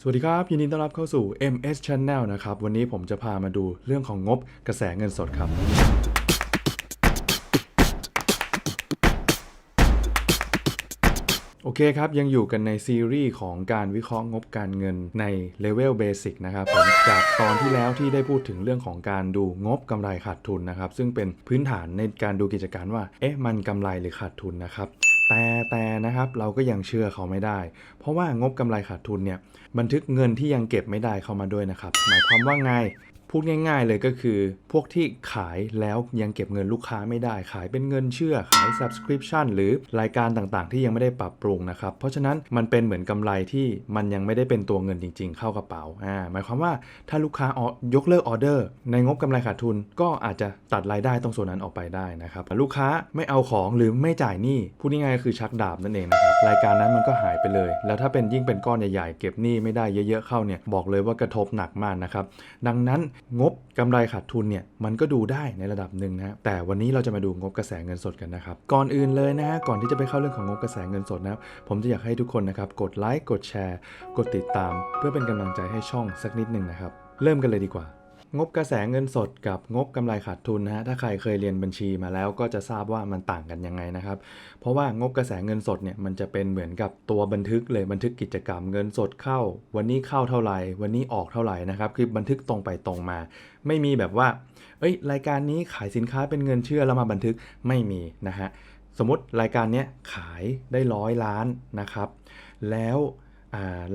สวัสดีครับ ยินดีต้อนรับเข้าสู่ MS Channel นะครับ วันนี้ผมจะพามาดูเรื่องของงบกระแสเงินสดครับ โอเคครับ ยังอยู่กันในซีรีส์ของการวิเคราะห์งบการเงินในเลเวลเบสิกนะครับผมจากตอนที่แล้วที่ได้พูดถึงเรื่องของการดูงบกำไรขาดทุนนะครับ ซึ่งเป็นพื้นฐานในการดูกิจการว่า เอ๊ะมันกำไรหรือขาดทุนนะครับ แต่แต่นะครับเราก็ยังเชื่อเขาไม่ได้ เพราะว่างบกำไรขาดทุนเนี่ยบันทึกเงินที่ยังเก็บไม่ได้เข้ามาด้วยนะครับ หมายความว่าไง พูดง่าย ๆ เลยก็คือ พวกที่ขายแล้วยังเก็บเงินลูกค้าไม่ได้ขายเป็นเงินเชื่อขาย subscription หรือรายการต่างๆ ที่ยังไม่ได้ปรับปรุงนะครับ เพราะฉะนั้นมันเป็นเหมือนกำไรที่มันยังไม่ได้เป็นตัวเงินจริง ๆ เข้ากระเป๋าอ่าหมายความว่าถ้าลูกค้าออยกเลิกออเดอร์ ในงบกำไรขาดทุนก็อาจจะตัดรายได้ตรงส่วนนั้นออกไปได้นะครับลูกค้าไม่เอาของหรือไม่จ่ายหนี้พูดง่ายๆก็คือชักดาบนั่นเองนะครับรายการนั้นมันก็หายไปเลย แล้วถ้าเป็นยิ่งเป็นก้อนใหญ่ๆเก็บหนี้ไม่ได้เยอะ ๆเข้าเนี่ยบอกเลยว่ากระทบหนักมากนะครับดังนั้นงบกำไรขาดทุนเนี่ยมันก็ดูได้ในระดับหนึ่งนะแต่วันนี้เราจะมาดูงบกระแสเงินสดกันนะครับ ก่อนอื่นเลยนะฮะก่อนที่จะไปเข้าเรื่องของงบกระแสเงินสดนะครับผมจะอยากให้ทุกคนนะครับกดไลค์กดแชร์ กดติดตาม เพื่อเป็นกำลังใจให้ช่องสักนิดหนึ่งนะครับ เริ่มกันเลยดีกว่า งบกระแสเงินสดกับงบกำไรขาดทุนนะฮะถ้าใครเคยเรียนบัญชีมาแล้วก็จะทราบว่ามันต่างกันยังไงนะครับ เพราะว่างบกระแสเงินสดเนี่ยมันจะเป็นเหมือนกับตัวบันทึกเลยบันทึกกิจกรรมเงินสดเข้า วันนี้เข้าเท่าไหร่ วันนี้ออกเท่าไหร่นะครับคือบันทึกตรงไปตรงมา ไม่มีแบบว่า เอ้ย รายการนี้ขายสินค้าเป็นเงินเชื่อแล้วมาบันทึกไม่มีนะฮะสมมติรายการเนี้ยขายได้ร้อยล้านนะครับ แล้ว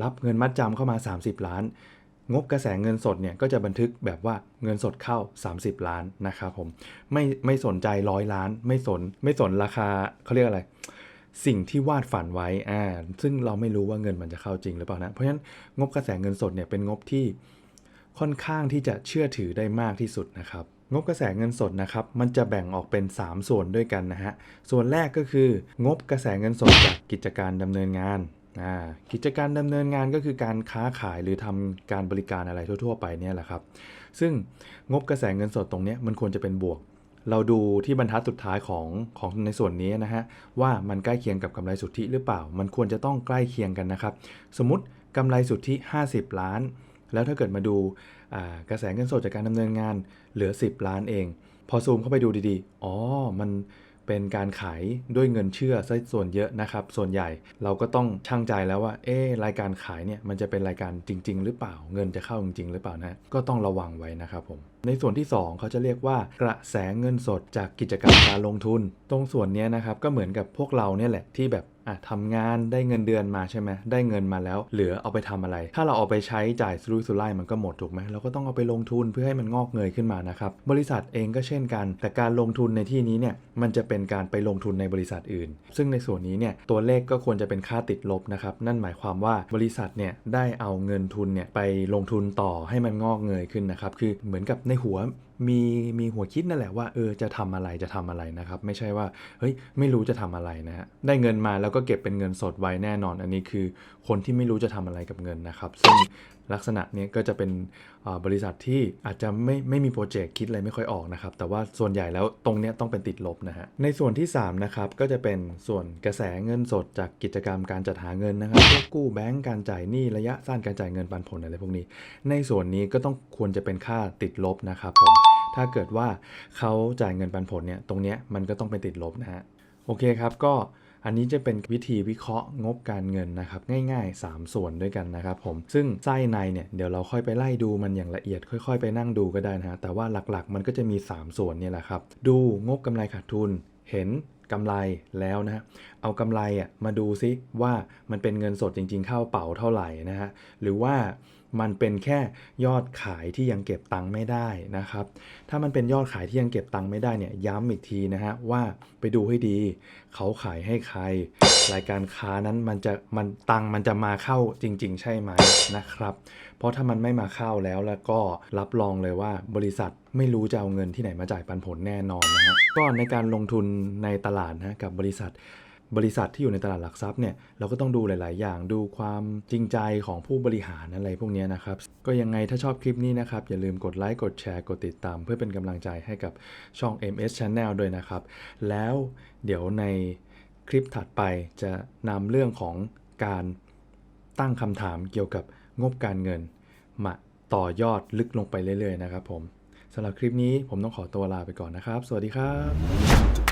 รับเงินมัดจำเข้ามา 30 ล้าน งบกระแสเงินสดเนี่ยก็จะบันทึกแบบว่าเงินสดเข้า 30 ล้านนะครับผมไม่ไม่สนใจร้อยล้าน ไม่สนไม่สนราคาเขาเรียกอะไร สิ่งที่วาดฝันไว้อ่าซึ่งเราไม่รู้ว่าเงินมันจะเข้าจริงหรือเปล่านะ เพราะฉะนั้นงบกระแสเงินสดเนี่ยเป็นงบที่ค่อนข้างที่จะเชื่อถือได้มากที่สุดนะครับงบกระแสเงินสดนะครับมันจะแบ่งออกเป็น 3 ส่วนด้วยกันนะฮะส่วนแรกก็คืองบกระแสเงินสดจากกิจการดำเนินงาน กิจการดำเนินงานก็คือการค้าขายหรือทำการบริการอะไรทั่ว ๆ ไปเนี่ยแหละครับ ซึ่งงบกระแสเงินสดตรงนี้มันควรจะเป็นบวก เราดูที่บรรทัดสุดท้ายของของในส่วนนี้นะฮะว่ามันใกล้เคียงกับกำไรสุทธิหรือเปล่า มันควรจะต้องใกล้เคียงกันนะครับ สมมติกำไรสุทธิ 50 ล้าน แล้วถ้าเกิดมาดูกระแสเงินสดจากการดำเนินงานเหลือ 10 ล้านเอง พอซูมเข้าไปดูดีๆ อ๋อ มัน เป็นการขายด้วยเงินเชื่อซะส่วนเยอะนะครับ ส่วนใหญ่เราก็ต้องช่างใจแล้วว่า เอ๊รายการขายเนี่ยมันจะเป็นรายการจริง ๆ หรือเปล่า เงินจะเข้าจริง ๆ หรือเปล่านะ ก็ต้องระวังไว้นะครับผม ในส่วนที่ 2เขาจะเรียกว่ากระแสเงินสดจากกิจกรรมการลงทุน ตรงส่วนนี้นะครับก็เหมือนกับพวกเราเนี่ยแหละที่แบบ อะทำงานได้เงินเดือนมาใช่ไหมได้เงินมาแล้ว เหลือเอาไปทำอะไร ถ้าเราเอาไปใช้จ่ายสุรุ่ยสุร่ายมันก็หมดถูกไหมเราก็ต้องเอาไปลงทุนเพื่อให้มันงอกเงยขึ้นมานะครับบริษัทเองก็เช่นกัน แต่การลงทุนในที่นี้เนี่ยมันจะเป็นการไปลงทุนในบริษัทอื่น ซึ่งในส่วนนี้เนี่ยตัวเลขก็ควรจะเป็นค่าติดลบนะครับนั่นหมายความว่าบริษัทเนี่ยได้เอาเงินทุนเนี่ยไปลงทุนต่อให้มันงอกเงยขึ้นนะครับคือเหมือนกับในหัว มีมีหัวคิดนั่นแหละว่าเออจะทำอะไรจะทำอะไรนะครับ ไม่ใช่ว่าเฮ้ยไม่รู้จะทำอะไรนะฮะได้เงินมาแล้วก็เก็บเป็นเงินสดไว้แน่นอน อันนี้คือคนที่ไม่รู้จะทำอะไรกับเงินนะครับ ซึ่งลักษณะนี้ก็จะเป็นบริษัทที่อาจจะไม่ไม่มีโปรเจกต์คิดอะไรไม่ค่อยออกนะครับ แต่ว่าส่วนใหญ่แล้วตรงนี้ต้องเป็นติดลบนะฮะในส่วนที่3นะครับก็จะเป็นส่วนกระแสเงินสดจากกิจกรรมการจัดหาเงินนะครับพวกกู้แบงก์การจ่ายหนี้ระยะสั้นการจ่ายเงินปันผลอะไรพวกนี้ ในส่วนนี้ก็ต้องควรจะเป็นค่าติดลบนะครับผม ถ้าเกิดว่าเขาจ่ายเงินปันผลเนี่ยตรงเนี้ยมันก็ต้องเป็นติดลบนะฮะโอเคครับก็อันนี้จะเป็นวิธีวิเคราะห์งบการเงินนะครับง่ายๆ 3 ส่วนด้วยกันนะครับผมซึ่งไส้ในเนี่ยเดี๋ยวเราค่อยไปไล่ดูมันอย่างละเอียดค่อยๆ ไปนั่งดูก็ได้นะฮะแต่ว่าหลักๆ มันก็จะมี 3 ส่วนเนี่ยแหละครับ ดูงบกำไรขาดทุนเห็นกำไรแล้วนะฮะเอากำไรอะมาดูซิว่ามันเป็นเงินสดจริงๆ เข้าเป๋าเท่าไหร่นะฮะหรือว่า มันเป็นแค่ยอดขายที่ยังเก็บตังค์ไม่ได้นะครับ ถ้ามันเป็นยอดขายที่ยังเก็บตังค์ไม่ได้เนี่ยย้ำอีกทีนะฮะว่าไปดูให้ดี เขาขายให้ใคร รายการค้านั้นมันจะมันตังค์มันจะมาเข้าจริง ๆ ใช่ไหมนะครับ เพราะถ้ามันไม่มาเข้าแล้วแล้วก็รับรองเลยว่าบริษัทไม่รู้จะเอาเงินที่ไหนมาจ่ายปันผลแน่นอนนะฮะก็ในการลงทุนในตลาดนะกับบริษัท บริษัทที่อยู่ในตลาดหลักทรัพย์เนี่ยเราก็ต้องดูหลาย ๆ อย่างดูความจริงใจของผู้บริหารอะไรพวกนี้นะครับ ก็ยังไงถ้าชอบคลิปนี้นะครับ อย่าลืมกดไลค์กดแชร์กดติดตาม เพื่อเป็นกำลังใจให้กับช่อง MS Channel ด้วยนะครับ แล้วเดี๋ยวในคลิปถัดไปจะนำเรื่องของการตั้งคำถามเกี่ยวกับงบการเงิน มาต่อยอดลึกลงไปเรื่อย ๆ นะครับผมสำหรับคลิปนี้ผมต้องขอตัวลาไปก่อนนะครับ สวัสดีครับ